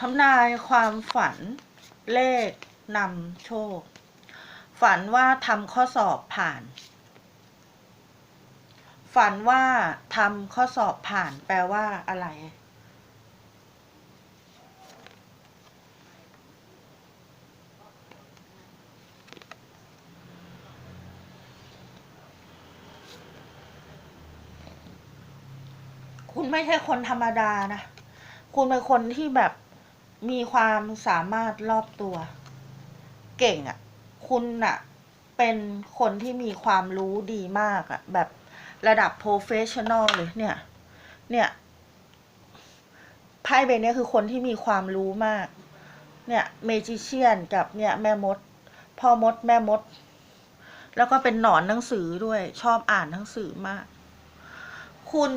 ทำนายความฝันเลขนำโชค ฝันว่าทำข้อสอบผ่าน ฝันว่าทำข้อสอบผ่านแปลว่าอะไร คุณไม่ใช่คนธรรมดานะ คุณเป็นคนที่แบบ มีความสามารถรอบตัว เก่งอะ่ะ คุณอะ่ะ เป็นคนที่มีความรู้ดีมากอะ่ะ แบบระดับ professional เลยเนี่ย เนี่ยไพ่ใบเนี้ยคือคนที่มีความรู้มาก เนี่ยเมจิเชียนกับเนี่ยแม่มด พ่อมดแม่มด แล้วก็เป็นหนอนหนังสือด้วย ชอบอ่านหนังสือมาก คุณ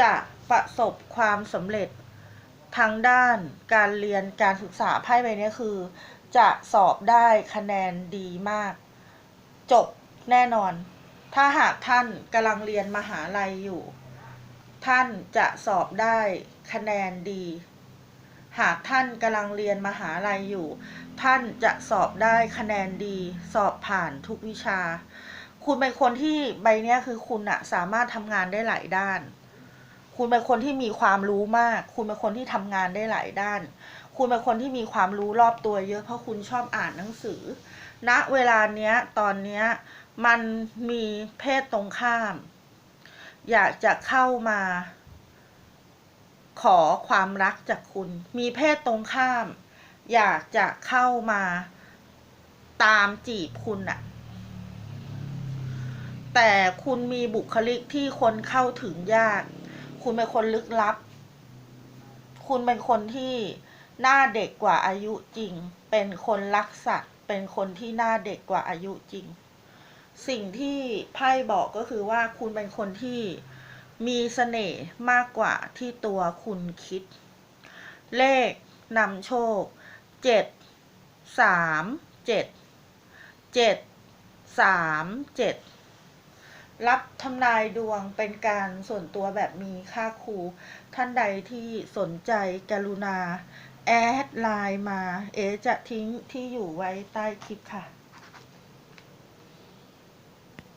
จะประสบความสำเร็จ ทางด้านการเรียนการศึกษาไพ่ใบนี้คือ จะสอบได้คะแนนดีมาก จบแน่นอน ถ้าหากท่านกำลังเรียนมหาลัยอยู่ ท่านจะสอบได้คะแนนดี หากท่านกำลังเรียนมหาลัยอยู่ ท่านจะสอบได้คะแนนดี สอบผ่านทุกวิชา คุณเป็นคนที่ใบนี้คือคุณอะสามารถทำงานได้หลายด้าน คุณเป็นคนที่มีความรู้มาก คุณเป็นคนที่ทำงานได้หลายด้าน คุณเป็นคนที่มีความรู้รอบตัวเยอะเพราะคุณชอบอ่านหนังสือ ณ เวลาเนี้ย ตอนเนี้ย มันมีเพศตรงข้าม อยากจะเข้ามา ขอความรักจากคุณ มีเพศตรงข้าม อยากจะเข้ามาตามจีบคุณอะแต่คุณมีบุคลิกที่คนเข้าถึงยาก คุณเป็นคนลึกลับ คุณเป็นคนที่หน้าเด็กกว่าอายุจริง เป็นคนรักสัตว์ เป็นคนที่หน้าเด็กกว่าอายุจริง สิ่งที่ไพ่บอกก็คือว่าคุณเป็นคนที่มีเสน่ห์มากกว่าที่ตัวคุณคิด เลขนำโชค เจ็ด สาม เจ็ด เจ็ด สาม เจ็ด รับทำนายดวงเป็นการส่วนตัวแบบมีค่าครู ท่านใดที่สนใจกรุณา แอดไลน์มา เอจะทิ้งที่อยู่ไว้ใต้คลิปค่ะ